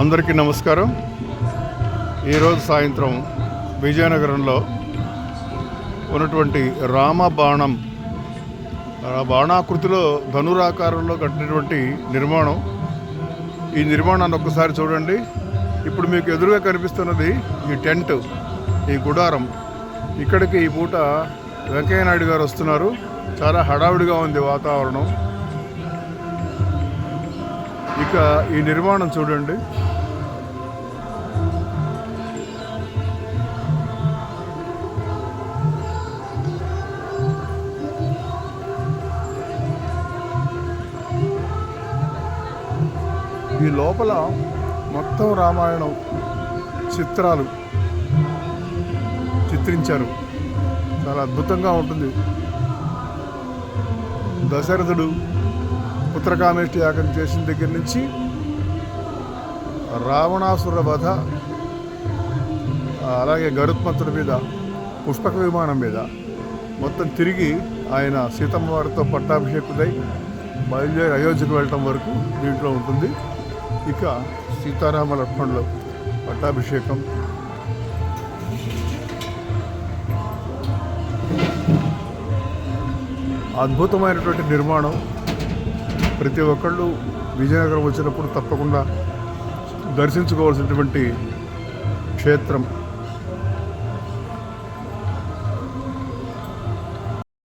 అందరికీ నమస్కారం. ఈరోజు సాయంత్రం విజయనగరంలో ఉన్నటువంటి రామ బాణం బాణాకృతిలో ధనురాకారంలో కట్టినటువంటి నిర్మాణం. ఈ నిర్మాణాన్ని ఒక్కసారి చూడండి. ఇప్పుడు మీకు ఎదురుగా కనిపిస్తున్నది ఈ టెంట్ ఈ గుడారం. ఇక్కడికి ఈ పూట వెంకయ్య నాయుడు గారు వస్తున్నారు. చాలా హడావిడిగా ఉంది వాతావరణం. ఇక ఈ నిర్మాణం చూడండి. ఈ లోపల మొత్తం రామాయణం చిత్రాలు చిత్రించారు. చాలా అద్భుతంగా ఉంటుంది. దశరథుడు పుత్రకామేష్టి యాగం చేసిన దగ్గర నుంచి రావణాసుర వధ అలాగే గరుత్మంతుడి మీద పుష్పక విమానం మీద మొత్తం తిరిగి ఆయన సీతమ్మ వారితో పట్టాభిషేకుడై బయలుదేరి అయోధ్యకు వెళ్ళటం వరకు దీంట్లో ఉంటుంది. ఇక సీతారామ లక్ష్మణులు పట్టాభిషేకం. అద్భుతమైనటువంటి నిర్మాణం. ప్రతి ఒక్కళ్ళు విజయనగరం వచ్చినప్పుడు తప్పకుండా దర్శించుకోవాల్సినటువంటి క్షేత్రం.